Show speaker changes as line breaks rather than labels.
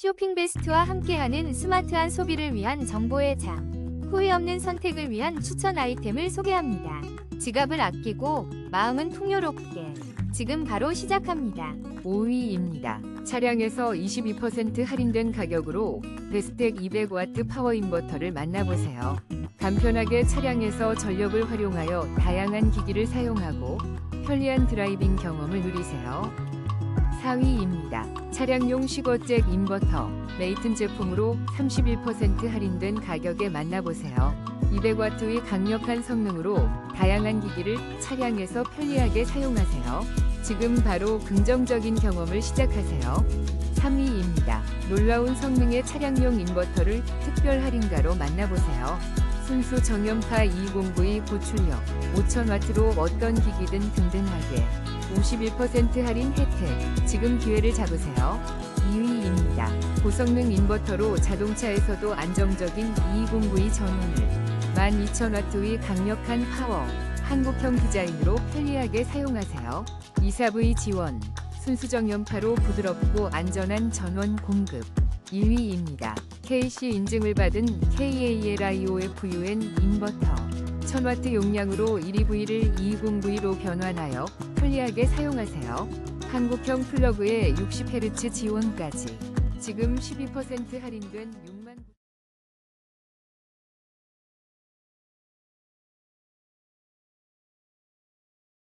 쇼핑 베스트와 함께하는 스마트한 소비를 위한 정보의 장. 후회 없는 선택을 위한 추천 아이템을 소개합니다. 지갑을 아끼고 마음은 풍요롭게. 지금 바로 시작합니다.
5위입니다. 차량에서 22% 할인된 가격으로 베스텍 200W 파워 인버터를 만나보세요. 간편하게 차량에서 전력을 활용하여 다양한 기기를 사용하고 편리한 드라이빙 경험을 누리세요. 4위입니다. 차량용 시거잭 인버터 메이튼 제품으로 31% 할인된 가격에 만나보세요. 200W의 강력한 성능으로 다양한 기기를 차량에서 편리하게 사용하세요. 지금 바로 긍정적인 경험을 시작하세요. 3위입니다. 놀라운 성능의 차량용 인버터를 특별 할인가로 만나보세요. 순수 정연파 209의 고출력 5000W로 어떤 기기든 든든하게 51% 할인 혜택 지금 기회를 잡으세요. 2위입니다. 고성능 인버터로 자동차에서도 안정적인 209의 전원을 12000W의 강력한 파워 한국형 디자인으로 편리하게 사용하세요. 24V 지원, 순수정 연파로 부드럽고 안전한 전원 공급. 1위입니다. KC 인증을 받은 KALIOFUN 인버터. 1000W 용량으로 1EV를 220V로 변환하여 편리하게 사용하세요. 한국형 플러그에 60Hz 지원까지. 지금 12% 할인된